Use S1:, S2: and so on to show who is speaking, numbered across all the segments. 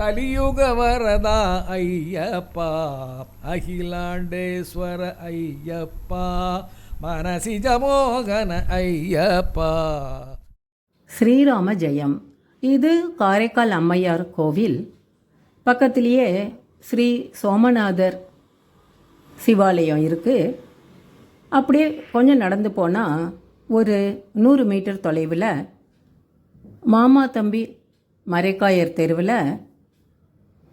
S1: கலியுக வரதா ஐயப்பா அகிலாண்டேஸ்வர ஐயப்பா மனசிஜ மோகன ஐயப்பா.
S2: ஸ்ரீராம ஜெயம் இது காரைக்கால் அம்மையார் கோவில். பக்கத்திலேயே ஸ்ரீ சோமநாதர் சிவாலயம் இருக்குது அப்படியே கொஞ்சம் நடந்து போனால் ஒரு நூறு மீட்டர் தொலைவில் மாமா தம்பி மரைக்காயர் தெருவில்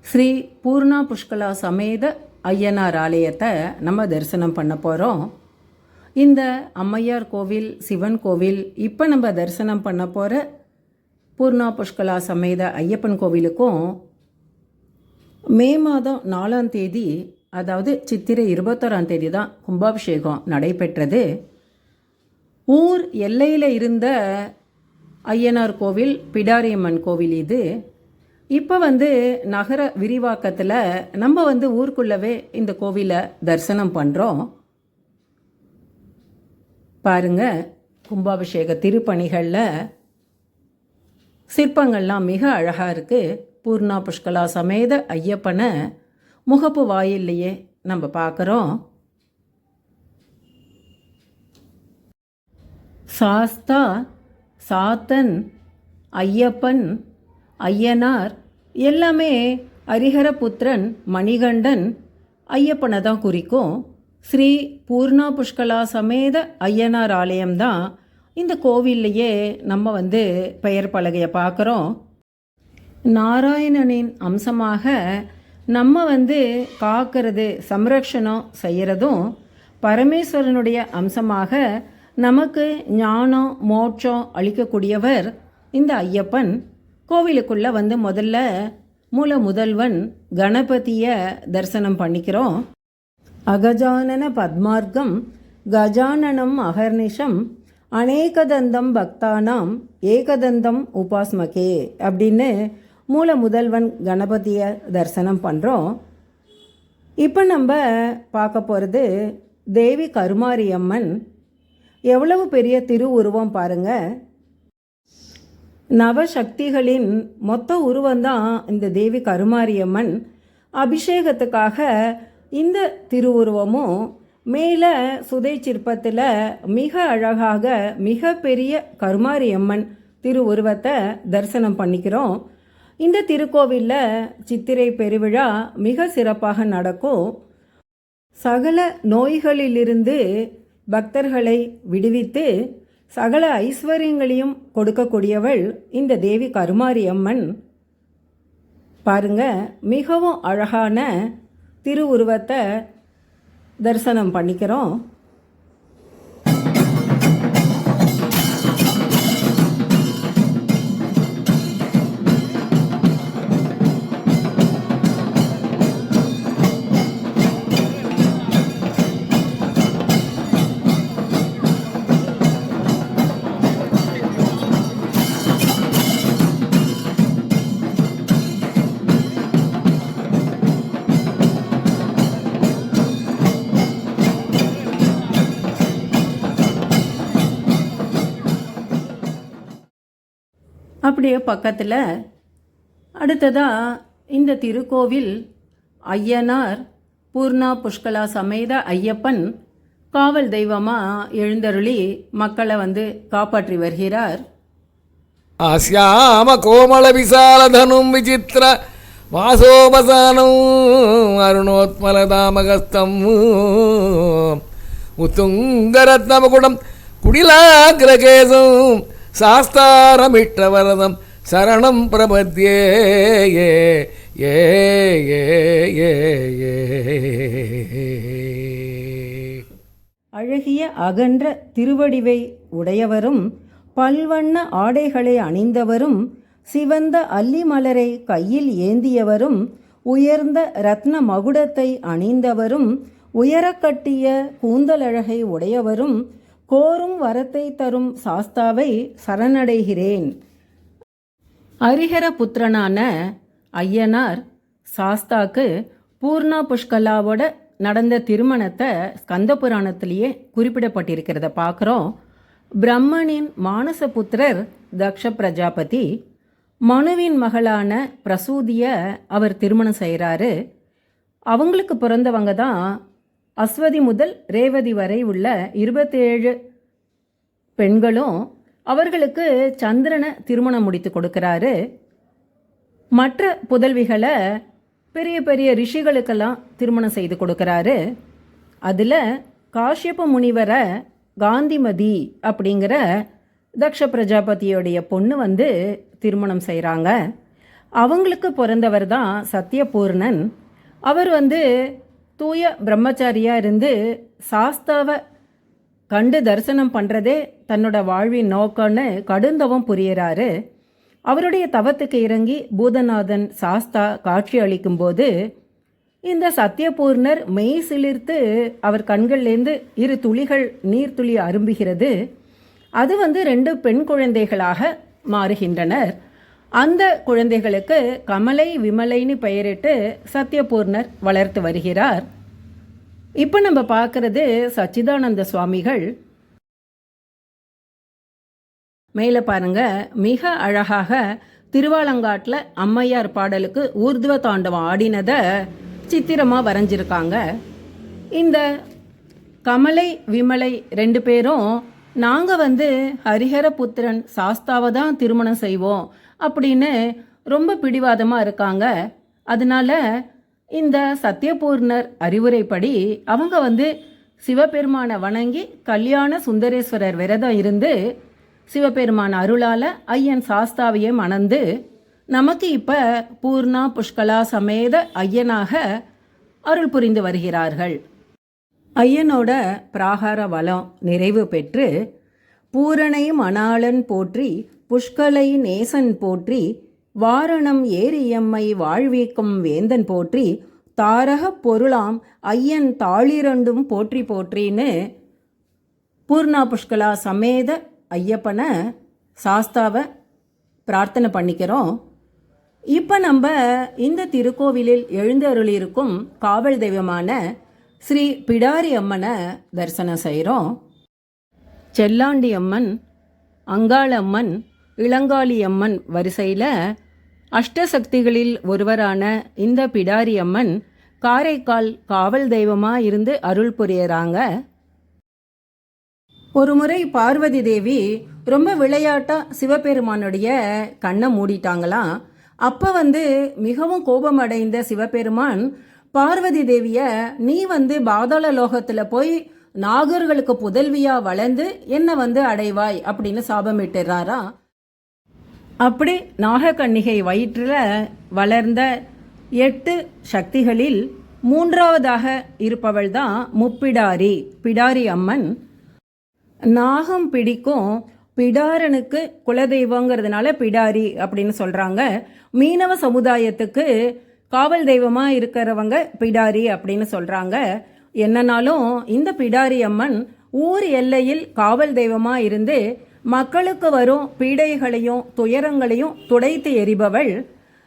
S2: ஸ்ரீ பூர்ணா புஷ்கலா சமேத ஐயனார் ஆலயத்தை நம்ம தரிசனம் பண்ண போகிறோம் இந்த அம்மையார் கோவில் சிவன் கோவில் இப்போ நம்ம தரிசனம் பண்ண போகிற பூர்ணா புஷ்கலா சமேத ஐயப்பன் கோவிலுக்கும் மே மாதம் நாலாம் தேதி அதாவது சித்திரை இருபத்தோராம் தேதி தான் கும்பாபிஷேகம் நடைபெற்றது. ஊர் எல்லையில் இருந்த ஐயனார் கோவில் பிடாரியம்மன் கோவில் இது. இப்போ வந்து நகர விரிவாக்கத்தில் நம்ம வந்து ஊருக்குள்ளவே இந்த கோவிலை தரிசனம் பண்ணுறோம் பாருங்க கும்பாபிஷேக திருப்பணிகளில் சிற்பங்கள்லாம் மிக அழகாக இருக்குது பூர்ணா புஷ்கலா சமேத ஐயப்பனை முகப்பு வாயில்லையே நம்ம பார்க்குறோம் சாஸ்தா சாத்தன் ஐயப்பன் ஐயனார் எல்லாமே ஹரிஹரபுத்திரன் மணிகண்டன் ஐயப்பனை தான் குறிக்கும். ஸ்ரீ பூர்ணா புஷ்கலா சமேத ஐயனார் ஆலயம்தான் இந்த கோவில்லையே நம்ம வந்து பெயர் பலகையை பார்க்குறோம். நாராயணனின் அம்சமாக நம்ம வந்து காக்கிறது சம்ரக்ஷணம் செய்கிறதும் பரமேஸ்வரனுடைய அம்சமாக நமக்கு ஞானம் மோட்சம் அளிக்கக்கூடியவர் இந்த ஐயப்பன். கோவிலுக்குள்ளே வந்து முதல்ல மூல முதல்வன் கணபதியை தரிசனம் பண்ணிக்கிறோம். அகஜானன பத்மார்க்கம் கஜானனம் அகர்நிஷம் அநேகதந்தம் பக்தானாம் ஏகதந்தம் உபாஸ்மகே அப்படின்னு மூல முதல்வன் கணபதியை தரிசனம் பண்ணுறோம் இப்போ நம்ம பார்க்க போகிறது தேவி கருமாரியம்மன். எவ்வளவு பெரிய திருவுருவம் பாருங்கள் நவசக்திகளின் மொத்த உருவந்தான் இந்த தேவி கருமாரியம்மன். அபிஷேகத்துக்காக இந்த திருவுருவமும் மேலே சுதை சிற்பத்தில் மிக அழகாக மிக பெரிய கருமாரியம்மன் திருவுருவத்தை தரிசனம் பண்ணிக்கிறோம். இந்த திருக்கோவிலில் சித்திரை பெருவிழா மிக சிறப்பாக நடக்கும். சகல நோய்களிலிருந்து பக்தர்களை விடுவித்து சகல ஐஸ்வர்யங்களையும் கொடுக்கக்கூடியவள் இந்த தேவி கருமாரி அம்மன் பாருங்க மிகவும் அழகான திருவுருவத்தை தரிசனம் பண்ணிக்கிறோம். அப்படியே பக்கத்தில் அடுத்ததாக இந்த திருக்கோவில் ஐயனார் பூர்ணா புஷ்கலா சமேத ஐயப்பன் காவல் தெய்வமாக எழுந்தருளி மக்களை வந்து காப்பாற்றி வருகிறார்.
S1: ஆஸ்யாம கோமள விசாலதனும் விசித்திர வாசோபசானம் அருணோத்மலதாமகஸ்தம் உத்துங்கரத்னமகுடம் குடிலாகிரகேசம் சாஸ்தாரமிட்டவரதம் சரணம் பிரபத்யே ஏ ஏ ஏ ஏ ஏ.
S2: அழகிய அகன்ற திருவடிவை உடையவரும் பல்வண்ண ஆடைகளை அணிந்தவரும் சிவந்த அல்லி மலரை கையில் ஏந்தியவரும் உயர்ந்த ரத்ன மகுடத்தை அணிந்தவரும் உயரக்கட்டிய கூந்தலழகை உடையவரும் கோரும் வரத்தை தரும் சாஸ்தாவை சரணடைகிறேன். ஹரிஹர புத்திரனான ஐயனார் சாஸ்தாக்கு பூர்ணா புஷ்கலாவோட நடந்த திருமணத்தை ஸ்கந்த புராணத்திலேயே குறிப்பிடப்பட்டிருக்கிறத பார்க்குறோம் பிரம்மனின் மானச புத்திரர் தக்ஷ பிரஜாபதி மனுவின் மகளான பிரசூதியை அவர் திருமணம் செய்கிறாரு அவங்களுக்கு பிறந்தவங்க தான் அஸ்வதி முதல் ரேவதி வரை உள்ள இருபத்தேழு பெண்களும் அவர்களுக்கு சந்திரனை திருமணம் முடித்து கொடுக்கிறாரு. மற்ற புதல்விகளை பெரிய பெரிய ரிஷிகளுக்கெல்லாம் திருமணம் செய்து கொடுக்கிறாரு. அதில் காஷ்யப முனிவரை காந்திமதி அப்படிங்கிற தக்ஷ பிரஜாபதியோடைய பொண்ணு வந்து திருமணம் செய்கிறாங்க அவங்களுக்கு பிறந்தவர் தான் சத்யபூர்ணன். அவர் வந்து தூய பிரம்மச்சாரியாக இருந்து சாஸ்தாவை கண்டு தரிசனம் பண்ணுறதே தன்னோட வாழ்வின் நோக்கம்னு கடுந்தவம் புரியறாரு. அவருடைய தவத்துக்கு இறங்கி பூதநாதன் சாஸ்தா காட்சி அளிக்கும்போது இந்த சத்தியபூர்ணர் மெய் சிலிர்த்து அவர் கண்கள்லேருந்து இரு துளிகள் நீர்த்துளி அரும்புகிறது. அது வந்து ரெண்டு பெண் குழந்தைகளாக மாறுகின்றனர். அந்த குழந்தைகளுக்கு கமலை விமலைன்னு பெயரிட்டு சத்யபூர்ணர் வளர்த்து வருகிறார். இப்போ நம்ம பார்க்கறது சச்சிதானந்த சுவாமிகள். மேலே பாருங்க மிக அழகாக திருவாலங்காட்டில் அம்மையார் பாடலுக்கு ஊர்துவ தாண்டவம் ஆடினதை சித்திரமாக வரைஞ்சிருக்காங்க. இந்த கமலை விமலை ரெண்டு பேரும் நாங்கள் வந்து ஹரிஹர புத்திரன் சாஸ்தாவை தான் திருமணம் செய்வோம் அப்படின்னு ரொம்ப பிடிவாதமாக இருக்காங்க. அதனால இந்த சத்யபூர்ணர் அறிவுரைப்படி அவங்க வந்து சிவபெருமானை வணங்கி கல்யாண சுந்தரேஸ்வரர் விரதம் இருந்து சிவபெருமான் அருளால ஐயன் சாஸ்தாவையே மணந்து நமக்கு இப்போ பூர்ணா புஷ்கலா சமேத ஐயனாக அருள் புரிந்து வருகிறார்கள். ஐயனோட பிராகார வளம் நிறைவு பெற்று பூரணை மணாளன் போற்றி புஷ்கலை நேசன் போற்றி வாரணம் ஏரியம்மை வாழ்வீக்கும் வேந்தன் போற்றி தாரகப் பொருளாம் ஐயன் தாளிரண்டும் போற்றி போற்றின்னு பூர்ணா புஷ்கலா சமேத ஐயப்பனை சாஸ்தாவை பிரார்த்தனை பண்ணிக்கிறோம். இப்போ நம்ம இந்த திருக்கோவிலில் எழுந்தருளிருக்கும் காவல் தெய்வமான ஸ்ரீ பிடாரி அம்மனை தரிசனம் செய்கிறோம் செல்லாண்டி அம்மன் அங்காளம்மன் இளங்காளி அம்மன் வரிசையில் அஷ்டசக்திகளில் ஒருவரான இந்த பிடாரி அம்மன் காரைக்கால் காவல் தெய்வமாக இருந்து அருள் புரியறாங்க. ஒரு முறை பார்வதி தேவி ரொம்ப விளையாட்டா சிவபெருமானுடைய கண்ணை மூடிட்டாங்களாம் அப்போ வந்து மிகவும் கோபமடைந்த சிவபெருமான் பார்வதி தேவிய நீ வந்து பாதாள லோகத்தில் போய் நாகர்களுக்கு புதல்வியா வளர்ந்து என்ன வந்து அடைவாய் அப்படின்னு சாபமிட்டுறாரா? அப்படி நாகக்கன்னிகை வயிற்றில் வளர்ந்த எட்டு சக்திகளில் மூன்றாவதாக இருப்பவள் தான் முப்பிடாரி பிடாரி அம்மன். நாகம் பிடிக்கும் பிடாரனுக்கு குலதெய்வங்கிறதுனால பிடாரி அப்படின்னு சொல்கிறாங்க மீனவ சமுதாயத்துக்கு காவல் தெய்வமாக இருக்கிறவங்க பிடாரி அப்படின்னு சொல்கிறாங்க என்னன்னாலும் இந்த பிடாரி அம்மன் ஊர் எல்லையில் காவல் தெய்வமாக இருந்து மக்களுக்கு வரும் பீடைகளையும் துயரங்களையும் துடைத்து எறிபவள்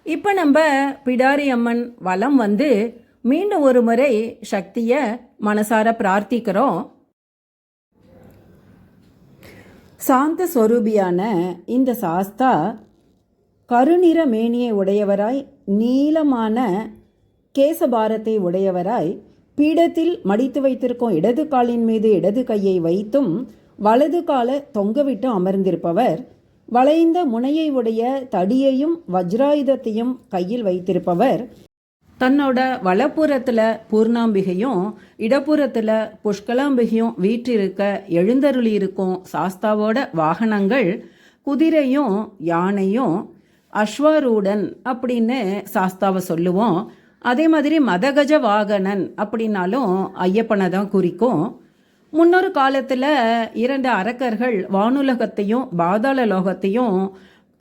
S2: இப்போ நம்ம பிடாரி அம்மன் வலம் வந்து மீண்டும் ஒரு முறை சக்தியை மனசார பிரார்த்திக்கிறோம். சாந்த ஸ்வரூபியான இந்த சாஸ்தா கருநிற மேனியை உடையவராய் நீளமான கேசபாரத்தை உடையவராய் பீடத்தில் மடித்து வைத்திருக்கும் இடது காலின் மீது இடது கையை வைத்தும் வலது கால தொங்கவிட்டு அமர்ந்திருப்பவர் வளைந்த முனையை உடைய தடியையும் வஜ்ராயுதத்தையும் கையில் வைத்திருப்பவர் தன்னோட வலப்புறத்தில் பூர்ணாம்பிகையும் இடப்புறத்தில் புஷ்கலாம்பிகையும் வீற்றிருக்க எழுந்தருளி இருக்கும் சாஸ்தாவோட வாகனங்கள் குதிரையும் யானையும் அஸ்வாரூடன் அப்படின்னு சாஸ்தாவை சொல்லுவோம். அதே மாதிரி மதகஜ வாகனன் அப்படின்னாலும் ஐயப்பனை தான் குறிக்கும். முன்னொரு காலத்தில் இரண்டு அரக்கர்கள் வானுலகத்தையும் பாதாள லோகத்தையும்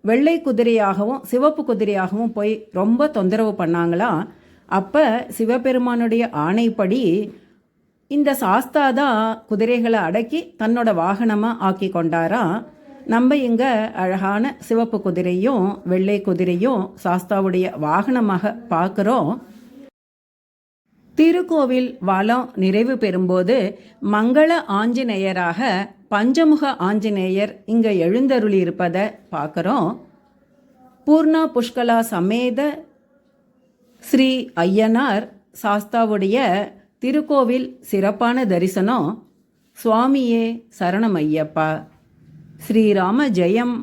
S2: வெள்ளை குதிரையாகவும் சிவப்பு குதிரையாகவும் போய் ரொம்ப தொந்தரவு பண்ணாங்களா? அப்போ சிவபெருமானுடைய ஆணைப்படி இந்த சாஸ்தா தான் குதிரைகளை அடக்கி தன்னோட வாகனமாக ஆக்கி கொண்டாரா? நம்ம இங்கே அழகான சிவப்பு குதிரையும் வெள்ளை குதிரையும் சாஸ்தாவுடைய வாகனமாக பார்க்குறோம். திருக்கோவில் வளம் நிறைவு பெறும்போது மங்கள ஆஞ்சநேயராக பஞ்சமுக ஆஞ்சநேயர் இங்கே எழுந்தருளி இருப்பதை பார்க்குறோம். பூர்ணா புஷ்கலா சமேத ஸ்ரீ ஐயனார் சாஸ்தாவுடைய திருக்கோவில் சிறப்பான தரிசனம். சுவாமியே சரணம் ஐயப்பா ஸ்ரீராம ஜெயம்.